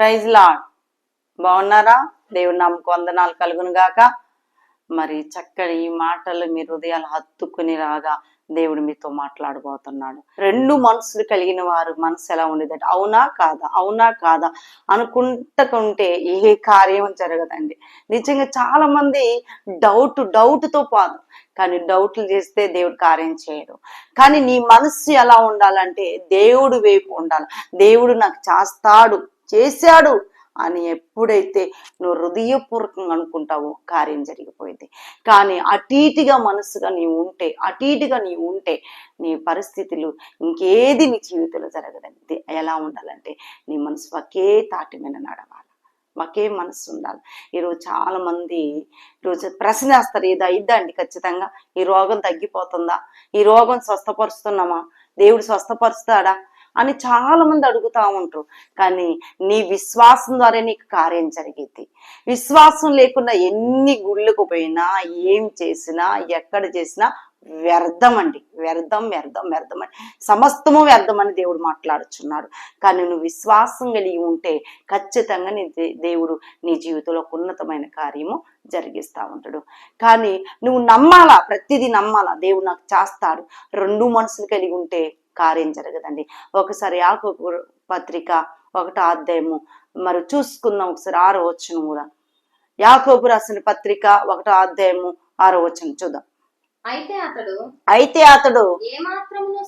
Praise lord. బాగున్నారా? దేవుని నమ్మకం వందనాలు కలుగును గాక. మరి చక్కని ఈ మాటలు మీ హృదయాలు హత్తుకుని రాగా దేవుడు మీతో మాట్లాడబోతున్నాడు. రెండు మనసులు కలిగిన వారు మనసు ఎలా ఉండేదంటే అవునా కాదా? అవునా కాదా? అనుకుంటకుంటే ఏ కార్యం జరగదండి. నిజంగా చాలా మంది డౌట్ డౌట్తో పోదు. కానీ డౌట్లు చేస్తే దేవుడు కార్యం చేయడు. కానీ నీ మనస్సు ఎలా ఉండాలంటే దేవుడు వైపు ఉండాలి. దేవుడు నాకు చేస్తాడు. చేశాడు అని ఎప్పుడైతే నువ్వు హృదయపూర్వకంగా అనుకుంటావో కార్యం జరిగిపోయింది. కానీ అటీటిగా మనసుగా నీవు ఉంటే అటీటిగా నీవు ఉంటే నీ పరిస్థితులు ఇంకేది నీ జీవితంలో జరగదండి. ఎలా ఉండాలంటే నీ మనసు ఒకే తాటి మీద నడవాలి. ఒకే మనసు ఉండాలి. ఈరోజు చాలా మంది ఈరోజు ప్రశ్న వేస్తారు ఇది అయిద్దండి ఖచ్చితంగా? ఈ రోగం తగ్గిపోతుందా? ఈ రోగం స్వస్థపరుస్తున్నామా? దేవుడు స్వస్థపరుస్తాడా? అని చాలా మంది అడుగుతా ఉంటారు. కానీ నీ విశ్వాసం ద్వారా నీకు కార్యం జరిగింది. విశ్వాసం లేకుండా ఎన్ని గుళ్ళకు పోయినా ఏం చేసినా ఎక్కడ చేసినా వ్యర్థం అండి. వ్యర్థం వ్యర్థం వ్యర్థం అని సమస్తము వ్యర్థం అని దేవుడు మాట్లాడుచున్నాడు. కానీ నువ్వు విశ్వాసం కలిగి ఉంటే ఖచ్చితంగా నీ దే- దేవుడు నీ జీవితంలో ఒక ఉన్నతమైన కార్యము జరిగిస్తా ఉంటాడు. కానీ నువ్వు నమ్మాలా? ప్రతిదీ నమ్మాలా? దేవుడు నాకు చేస్తాడు. రెండు మనసులు కలిగి ఉంటే కార్యం జరగదండి. ఒకసారి యాకు పత్రిక ఒకటో అధ్యాయము మరి చూసుకుందాం ఒకసారి ఆరో వచ్చిన కూడా. యాకోబు రాసిన పత్రిక ఒకటో అధ్యాయము ఆరో వచ్చిన చూద్దాం. అయితే అతడు అయితే అతడు ఏమాత్రమును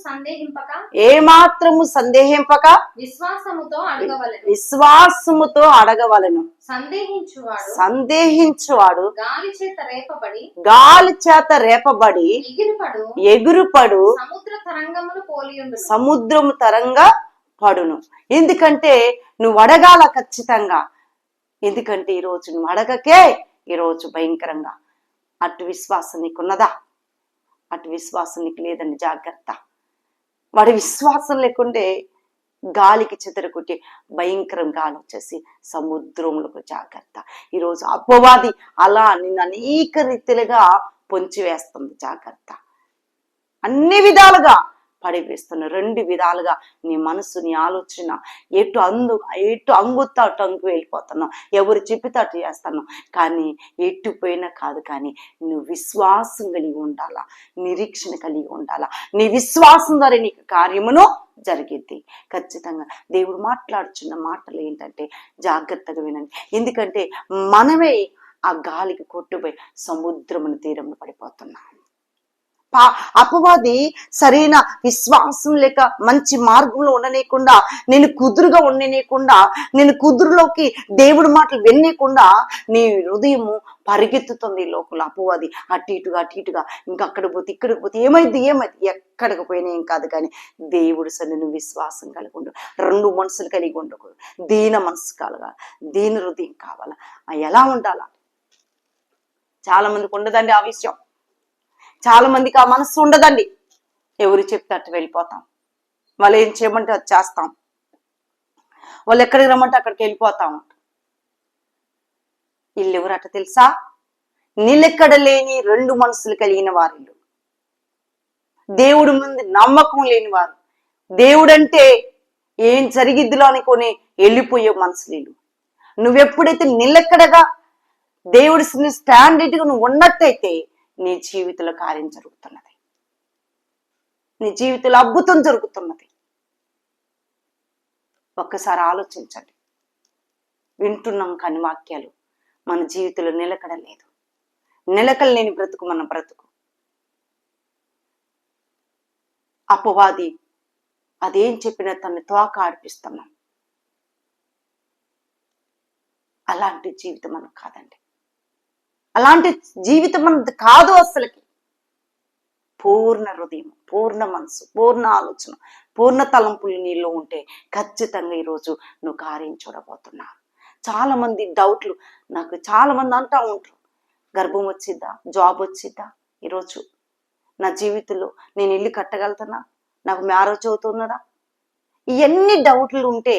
సందేహింపక? విశ్వాసముతో అడగవలెను. విశ్వాసముతో అడగవలను. సందేహించువాడు సందేహించువాడు గాలి చేత రేపబడి గాలి చేత రేపబడి ఎగిరిపడు ఎగురుపడు సముద్ర తరంగమును పోలియుండు సముద్రము తరంగా పడును. ఎందుకంటే నువ్వు అడగాల ఖచ్చితంగా. ఎందుకంటే ఈరోజు నువ్వు అడగకే ఈరోజు భయంకరంగా. అటు విశ్వాసం నీకున్నదా? అటు విశ్వాసం నీకు లేదండి జాగ్రత్త. వాడి విశ్వాసం లేకుంటే గాలికి చెదరకొట్టి భయంకరం గాలి వచ్చేసి సముద్రంలోకి జాగ్రత్త. ఈరోజు అపవాది అలా నిన్ను అనేక రీతిలుగా పొంచి వేస్తుంది జాగ్రత్త. అన్ని విధాలుగా పడివేస్తున్న రెండు విధాలుగా నీ మనసు నీ ఆలోచన ఎటు అందు ఎటు అంగుతా అటు అంగు వెళ్ళిపోతున్నావు ఎవరు చెప్పితే అటు చేస్తాను. కానీ ఎటు పోయినా కాదు కానీ నువ్వు విశ్వాసం కలిగి ఉండాలా? నిరీక్షణ కలిగి ఉండాలా? నీ విశ్వాసం ద్వారా నీకు కార్యమును జరిగిద్ది. ఖచ్చితంగా దేవుడు మాట్లాడుచున్న మాటలు ఏంటంటే జాగ్రత్తగా వినండి. ఎందుకంటే మనమే ఆ గాలికి కొట్టుపోయి సముద్రమున తీరంలో పడిపోతున్నాం. అపవాది సరైన విశ్వాసం లేక మంచి మార్గంలో ఉండనీయకుండా నేను కుదురుగా ఉండనీయకుండా నేను కుదురులోకి దేవుడి మాటలు వినకుండా నీ హృదయము పరిగెత్తుతుంది లోకల అపవాది. అటు ఇటుగా అటు ఇటుగా ఇంకా అక్కడ పోతే ఇక్కడికి పోతే ఏమైంది ఏమైంది? ఎక్కడికి పోయినా ఏం కాదు కానీ దేవుడు సరే నువ్వు విశ్వాసం కలిగి ఉండు. రెండు మనసులు కలిగి ఉండకూడదు దీన మనసు కలగాలి దీన హృదయం కావాలా? ఎలా ఉండాలా? చాలా మందికి ఉండదండి ఆ విషయం. చాలా మందికి ఆ మనస్సు ఉండదండి. ఎవరు చెప్తే అట్టు వెళ్ళిపోతాం. వాళ్ళు ఏం చేయమంటే అది చేస్తాం. వాళ్ళు ఎక్కడికి రమ్మంటే అక్కడికి వెళ్ళిపోతాం. ఇల్లు ఎవరట తెలుసా? నిలెక్కడ లేని రెండు మనసులు కలిగిన వారిల్లు దేవుడి ముందు నమ్మకం లేని వారు. దేవుడంటే ఏం జరిగిద్దిలో అనుకొని వెళ్ళిపోయే మనసులు ఇల్లు నువ్వెప్పుడైతే నిలకడగా దేవుడి స్టాండర్డ్గా నువ్వు ఉన్నట్టయితే నీ జీవితంలో కార్యం జరుగుతున్నది. నీ జీవితంలో అద్భుతం జరుగుతున్నది. ఒక్కసారి ఆలోచించండి. వింటున్నాం కాని వాక్యాలు మన జీవితంలో నిలకడ లేదు నిలకడ లేని బ్రతుకు మన బ్రతుకు. అపవాది అదేం చెప్పినా తను తోక ఆడిపిస్తున్నాం. అలాంటి జీవితం మనకు కాదండి. అలాంటి జీవితం మనది కాదు అసలుకి. పూర్ణ హృదయం పూర్ణ మనసు పూర్ణ ఆలోచన పూర్ణ తలంపులు నీలో ఉంటే ఖచ్చితంగా ఈరోజు నువ్వు కార్యం చూడబోతున్నావు. చాలా మంది డౌట్లు నాకు చాలా మంది అంటా ఉంటారు. గర్భం వచ్చిద్దా జాబ్ వచ్చిద్దా ఈరోజు నా జీవితంలో నేను ఇల్లు కట్టగలుగుతున్నా? నాకు మ్యారేజ్ అవుతున్నదా? ఇవన్నీ డౌట్లు ఉంటే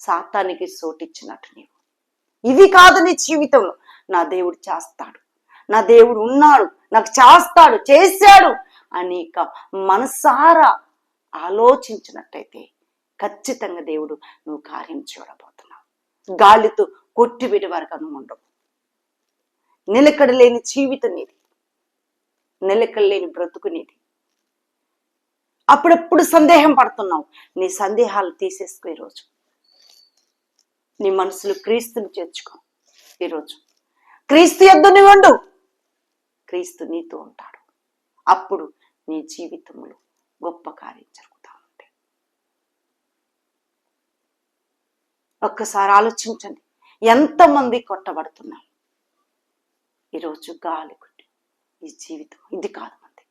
సాతానికి సోటిచ్చినట్టు నీవు. ఇవి కాదు నీ జీవితంలో. నా దేవుడు చేస్తాడు. నా దేవుడు ఉన్నాడు. నాకు చేస్తాడు చేశాడు అని మనసారా ఆలోచించినట్టయితే ఖచ్చితంగా దేవుడు నువ్వు కార్యం చూడబోతున్నావు. గాలితో కొట్టివిడి వరకు నువ్వు ఉండవు. నిలకడ లేని జీవితం నీది. నిలకడ లేని బ్రతుకు నీది. అప్పుడప్పుడు సందేహం పడుతున్నావు? నీ సందేహాలు తీసేసుకో ఈరోజు. నీ మనసులో క్రీస్తుని చేర్చుకో ఈరోజు. క్రీస్తు ఎద్దుని వండు క్రీస్తు నీతో ఉంటాడు. అప్పుడు నీ జీవితంలో గొప్ప కార్యం జరుగుతూ ఉంటాయి ఒక్కసారి ఆలోచించండి. ఎంతమంది కొట్టబడుతున్నాం ఈరోజు గాలి కొట్టి ఈ జీవితం. ఇది కాదు మంది.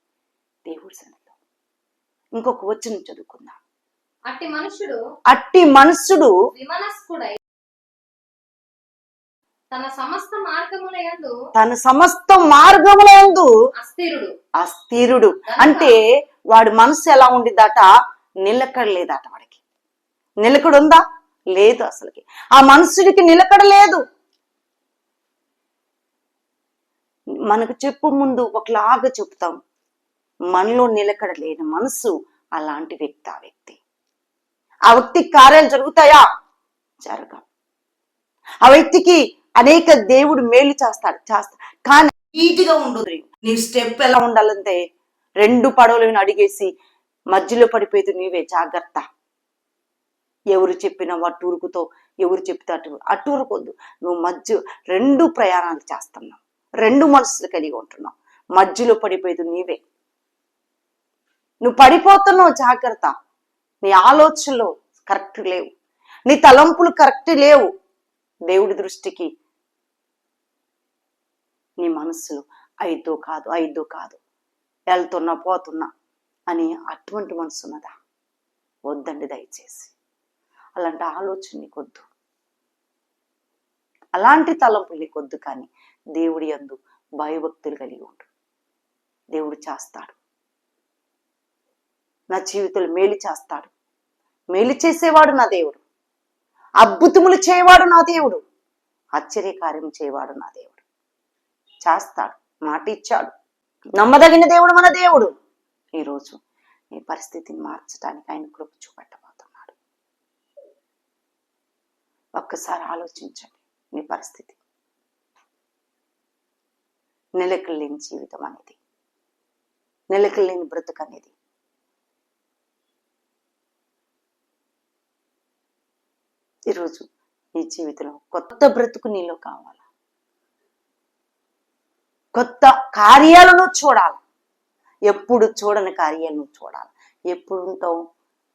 దేవుడి సన్నిధిలో. ఇంకొక వచనం చదువుకుందాం. అట్టి మనుషుడు అట్టి మనసుడు విమనస్కుడై తన సమస్త మార్గముల యందు తన సమస్త మార్గములందు అస్థిరుడు. అస్థిరుడు. అంటే వాడి మనసు ఎలా ఉండిద్దట నిలకడ లేదట వాడికి. నిలకడ ఉందా లేదు అసలుకి. ఆ మనుషుడికి నిలకడ లేదు మనకు చెప్పు ముందు ఒకలాగా చెప్తాం మనలో నిలకడ లేని మనసు అలాంటి వ్యక్తి ఆ వ్యక్తి. ఆ వ్యక్తికి కార్యాలు జరుగుతాయా? జరగవు. ఆ వ్యక్తికి అనేక దేవుడు మేలు చేస్తాడు చేస్తాడు. కానీ నీట్గా ఉండదు నీ స్టెప్ ఎలా ఉండాలంటే రెండు పడవలను అడిగేసి మధ్యలో పడిపోయేది నీవే జాగ్రత్త. ఎవరు చెప్పినా అటు ఎవరు చెప్తే అటు అటు ఉరుకొద్దు నువ్వు మధ్య రెండు ప్రయాణాలు చేస్తున్నావు. రెండు మనసులు కలిగి ఉంటున్నావు. మధ్యలో పడిపోయేది నీవే. నువ్వు పడిపోతున్నావు జాగ్రత్త. నీ ఆలోచనలు కరెక్ట్ లేవు. నీ తలంపులు కరెక్ట్ లేవు. దేవుడి దృష్టికి నీ మనస్సులో ఐదో కాదు ఐదో కాదు. వెళ్తున్నా పోతున్నా అని అటువంటి మనసు ఉన్నదా? వద్దండి దయచేసి. అలాంటి ఆలోచన నీకొద్దు అలాంటి తలంపులు నీకొద్దు కానీ దేవుడి యందు భయభక్తులు కలిగి ఉండు. దేవుడు చేస్తాడు. నా జీవితంలో మేలు చేస్తాడు. మేలు చేసేవాడు నా దేవుడు. అద్భుతములు చేయవాడు నా దేవుడు. ఆశ్చర్యకార్యం చేయవాడు నా దేవుడు. చేస్తాడు. మాట ఇచ్చాడు. నమ్మదగిన దేవుడు మన దేవుడు. ఈరోజు నీ పరిస్థితిని మార్చడానికి ఆయన కృప చూపెట్టబోతున్నాడు. ఒక్కసారి ఆలోచించండి నీ పరిస్థితి. నిలకలు లేని జీవితం అనేది. నిలకలు లేని బ్రతుకు అనేది. ఈరోజు నీ జీవితంలో కొత్త బ్రతుకు నీలో కావాలి? కొత్త కార్యాలను చూడాలి. ఎప్పుడు చూడని కార్యాలను చూడాలి. ఎప్పుడు ఉంటావు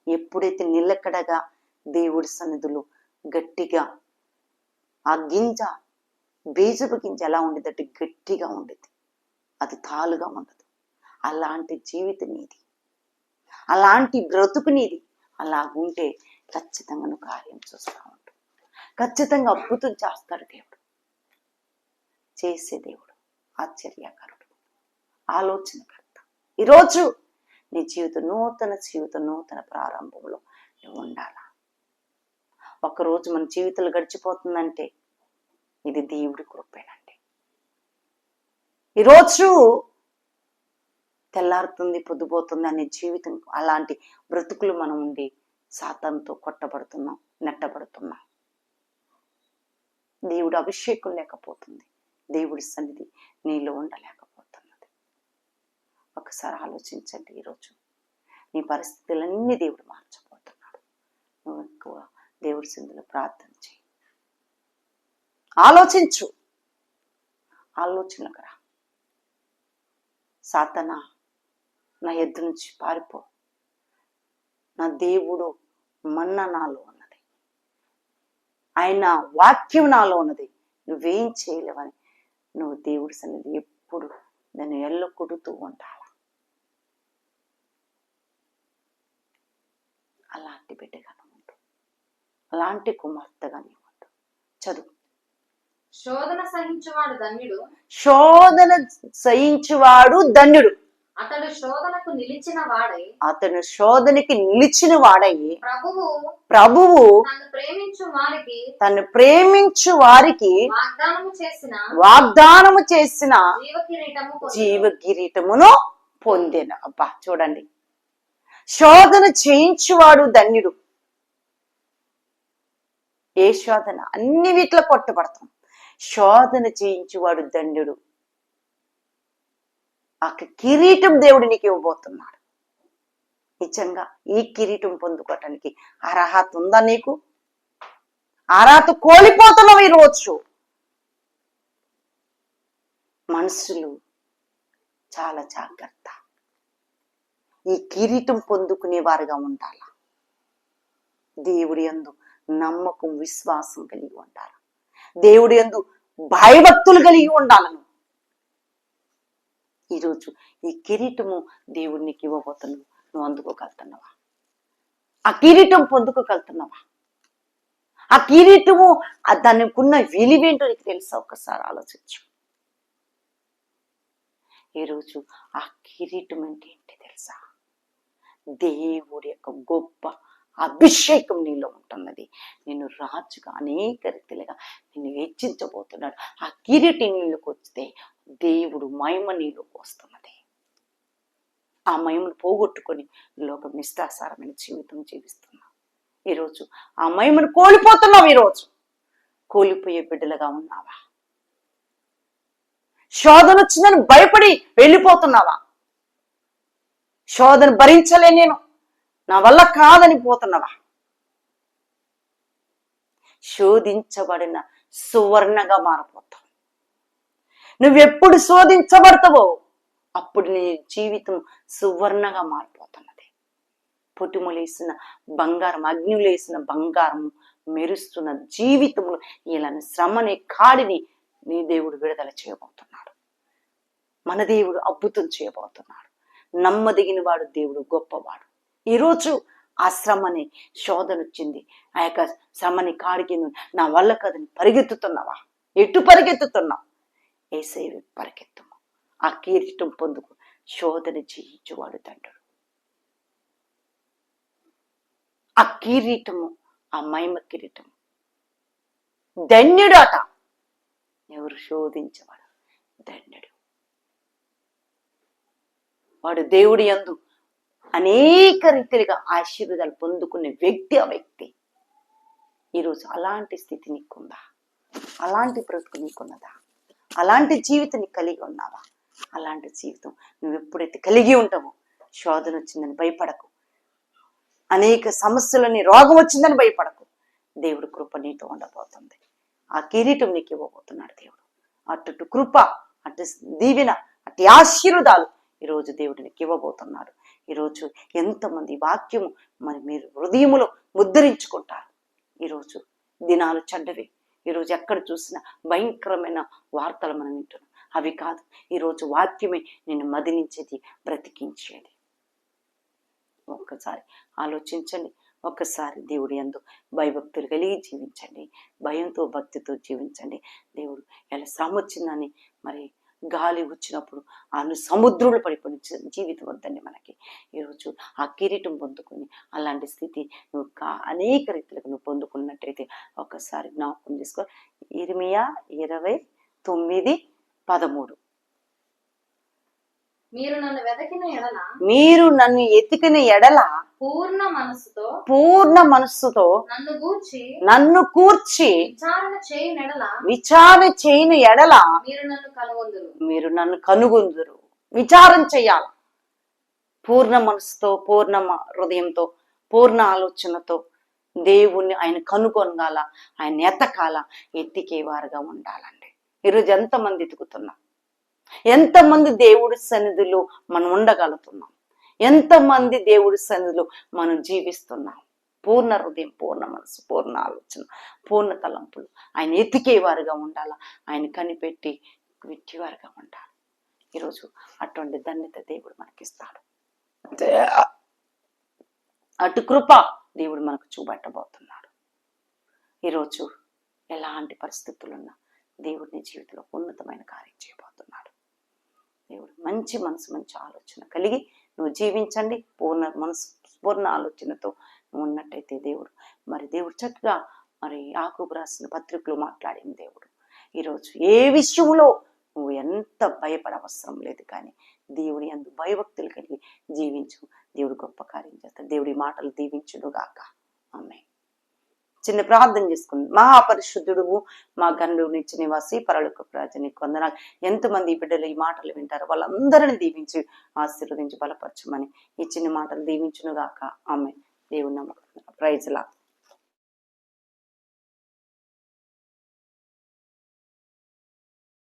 ఎప్పుడైతే నిలకడగా దేవుడి సన్నిధులు గట్టిగా ఆ గింజ బీజపు గింజ ఎలా ఉండేదంటే గట్టిగా ఉండేది. అది తాలుగా ఉండదు. అలాంటి జీవితం నీది అలాంటి బ్రతుకు నీది అలా ఉంటే ఖచ్చితంగా నువ్వు కార్యం చూస్తూ ఉంటావు. ఖచ్చితంగా అద్భుతం చేస్తాడు దేవుడు. చేసే దేవుడు. ఆశ్చర్యకరుడు. ఆలోచనకర్త. ఈరోజు నీ జీవితం నూతన జీవితం నూతన ప్రారంభంలో నువ్వు ఉండాలా? ఒకరోజు మన జీవితాలు గడిచిపోతుందంటే ఇది దేవుడి కృపేనండి. ఈరోజు తెల్లారుతుంది పొద్దుపోతుంది అనే జీవితం అలాంటి బ్రతుకులు మనం ఉండి సాతంతో కొట్టబడుతున్నాం నెట్టబడుతున్నాం. దేవుడు అభిషేకం లేకపోతుంది. దేవుడి సన్నిధి నీలో ఉండలేకపోతున్నది. ఒకసారి ఆలోచించండి ఈరోజు. నీ పరిస్థితులన్నీ దేవుడు మార్చబోతున్నాడు. నువ్వు ఎక్కువ దేవుడి సన్నిధిలో ప్రార్థన చేయి. ఆలోచించు. ఆలోచనలకు రా. సాతన నా ఎద్దు నుంచి పారిపో. నా దేవుడు మన్న నాలో ఉన్నది. ఆయన వాక్యం నాలో ఉన్నది. నువ్వేం చేయలేవని నువ్వు దేవుడి సన్నిధి ఎప్పుడు నన్ను ఎల్ల కొడుతూ ఉండాల? అలాంటి బిడ్డగా ఉండు. అలాంటి కుమార్తెగా నీవు ఉండు. చదువు. శోధన సహించువాడు ధన్యుడు. శోధన సహించువాడు ధన్యుడు. అతడు శోధనకు నిలిచిన వాడై అతను శోధనకి నిలిచిన వాడయ్యి ప్రభువు ప్రభువు తను ప్రేమించు వారికి తను ప్రేమించు వారికి వాగ్దానము చేసిన వాగ్దానము చేసిన జీవ కిరీటమును పొందెను. అబ్బా చూడండి. శోధన చేయించువాడు ధన్యుడు. ఏ శోధన? అన్ని వీటిలో కొట్టబడతాం శోధన చేయించువాడు దండుడు ఆ కిరీటం దేవుడు నీకు ఇవ్వబోతున్నాడు. నిజంగా ఈ కిరీటం పొందుకోవటానికి అర్హత ఉందా నీకు? అర్హత కోల్పోతున్నావు ఈరోజు. మనుషులు చాలా జాగ్రత్త. ఈ కిరీటం పొందుకునే వారుగా ఉండాల? దేవుడి యందు నమ్మకం విశ్వాసం కలిగి ఉండాలి? దేవుడి ఎందు భయభక్తులు కలిగి ఉండాలను? ఈరోజు ఈ కిరీటము దేవుడికి ఇవ్వబోతున్నావు. నువ్వు అందుకోగలుగుతున్నావా? ఆ కిరీటం పొందుకోగలుగుతున్నావా? ఆ కిరీటము దానికున్న విలువేంటో నీకు తెలుసా? ఒకసారి ఆలోచించు. ఈరోజు ఆ కిరీటం అంటే ఏంటి తెలుసా? దేవుడి యొక్క గొప్ప అభిషేకం నీలో ఉంటున్నది. నిన్ను రాజుగా అనేక రీతిలుగా నిన్ను హెచ్చించబోతున్నాడు. ఆ కిరీటం నీళ్ళకి వస్తే దేవుడు మహిమ నీలోకి వస్తున్నది ఆ మహిమను పోగొట్టుకొని లోకం నిష్ఠాసారమైన జీవితం జీవిస్తున్నావు ఈరోజు ఆ మహిమను కోల్పోతున్నావు ఈరోజు. కోల్పోయే బిడ్డలుగా ఉన్నావా? శోధన వచ్చిందని భయపడి వెళ్ళిపోతున్నావా? శోధన భరించలే నేను. నా వల్ల కాదని పోతున్నావా? శోధించబడిన సువర్ణగా మారిపోతావు నువ్వెప్పుడు శోధించబడతావో అప్పుడు నీ జీవితం సువర్ణగా మారిపోతున్నది. పుట్టుములేసిన బంగారం అగ్నిలేసిన బంగారం మెరుస్తున్న జీవితంలో ఇలాని శ్రమని కాడిని నీ దేవుడు విడుదల చేయబోతున్నాడు. మన దేవుడు అద్భుతం చేయబోతున్నాడు. నమ్మదగిన వాడు దేవుడు గొప్పవాడు. ఈరోజు ఆ శ్రమని శోధన వచ్చింది. ఆ యొక్క శ్రమని కాడికి నా వల్ల కదని పరిగెత్తుతున్నావా? ఎటు పరిగెత్తుతున్నావు? ఏసేవి పరిగెత్తుము ఆ కిరీటం పొందుకు శోధన చేయించువాడు తండ్రుడు. ఆ కిరీటము ఆ మహిమ కిరీటము ధన్యుడు అట ఎవరు శోధించవాడు ధన్యుడు. వాడు దేవుడి యందు అనేక రీతిగా ఆశీర్వాదాలు పొందుకునే వ్యక్తి ఆ వ్యక్తి. ఈరోజు అలాంటి స్థితి నీకుందా? అలాంటి బ్రతుకు నీకున్నదా? అలాంటి జీవితం కలిగి ఉన్నావా? అలాంటి జీవితం నువ్వు ఎప్పుడైతే కలిగి ఉంటావో శోధన వచ్చిందని భయపడకు. అనేక సమస్యలని రోగం వచ్చిందని భయపడకు. దేవుడు కృప నీతో ఉండబోతుంది. ఆ కిరీటం నీకు ఇవ్వబోతున్నాడు దేవుడు. అటు కృప అటు దీవెన అటు ఆశీర్వాదాలు ఈరోజు దేవుడు నీకు ఇవ్వబోతున్నాడు. ఈరోజు ఎంతమంది వాక్యము మరి మీరు హృదయములో ముద్రించుకుంటారు. ఈరోజు దినాలు చెడ్డవి. ఈరోజు ఎక్కడ చూసినా భయంకరమైన వార్తలు మనం వింటున్నాం. అవి కాదు ఈరోజు వాక్యమే నిన్ను మదిలించేది బ్రతికించేది. ఒక్కసారి ఆలోచించండి. ఒక్కసారి దేవుడి ఎందు భయభక్తులు కలిగి జీవించండి. భయంతో భక్తితో జీవించండి. దేవుడు ఎలా శ్రమ వచ్చిందని మరి గాలి వచ్చినప్పుడు ఆ సముద్రంలో పడిపోయిన జీవితం వద్దండి మనకి. ఈరోజు ఆ కిరీటం పొందుకుని అలాంటి స్థితి నువ్వు కా- అనేక రీతిలుగా నువ్వు పొందుకున్నట్టయితే ఒక్కసారి జ్ఞాపకం చేసుకో. ఇరిమియా ఇరవై తొమ్మిది పదమూడు. మీరు నన్ను వెతకిన ఎడల మీరు నన్ను ఎతికిన ఎడల పూర్ణ మనస్సుతో పూర్ణ మనస్సుతో నన్ను గూర్చి నన్ను కూర్చి విచారణ చేయి నెడల విచారణ చేయని ఎడల మీరు నన్ను కనుగొందురు. మీరు నన్ను కనుగొందురు. విచారం చెయ్యాల పూర్ణ మనసుతో పూర్ణ హృదయంతో పూర్ణ ఆలోచనతో దేవుణ్ణి ఆయన కనుగొనగాల ఆయన ఎతకాల ఎత్తికేవారుగా ఉండాలండి. ఈరోజు ఎంతమంది ఎతుకుతున్నాం ఎంతమంది దేవుడి సన్నిధిలో మనం ఉండగలుగుతున్నాం? ఎంతమంది దేవుడి సన్నిధిలో మనం జీవిస్తున్నాం? పూర్ణ హృదయం పూర్ణ మనసు పూర్ణ ఆలోచన పూర్ణ తలంపులు. ఆయన ఎతికేవారుగా ఉండాలా? ఆయన కనిపెట్టి విట్టివారుగా ఉండాలి? ఈరోజు అటువంటి ధన్యత దేవుడు మనకిస్తాడు. అటు కృప దేవుడు మనకు చూపెట్టబోతున్నాడు. ఈరోజు ఎలాంటి పరిస్థితులున్నా దేవుడిని జీవితంలో ఉన్నతమైన కార్యం చేయబోతున్నాడు. దేవుడు మంచి మనసు మంచి ఆలోచన కలిగి నువ్వు జీవించండి. పూర్ణ మనసు పూర్ణ ఆలోచనతో నువ్వు ఉన్నట్టయితే దేవుడు. మరి దేవుడు చక్కగా మరి యాకోబు రాసిన పత్రికలు మాట్లాడిన దేవుడు. ఈరోజు ఏ విషయంలో నువ్వు ఎంత భయపడవసరం లేదు కానీ దేవుడి అందు భయభక్తులు కలిగి జీవించు. దేవుడు గొప్ప కార్యం చేస్తాడు. దేవుడి మాటలు దీవించుడుగాక ఆమె చిన్న ప్రార్థన చేసుకుంది. మహాపరిశుద్ధుడు మా గనుడు నిత్య నివాసి పరలోక ప్రాజని కొందనాలు ఎంతమంది బిడ్డలు ఈ మాటలు వింటారు వాళ్ళందరిని దీవించి ఆశీర్వదించి బలపరచమని ఈ చిన్న మాటలు దీవించునుగాక. ఆమె దేవుని నమ్మకం. ప్రైజ్లా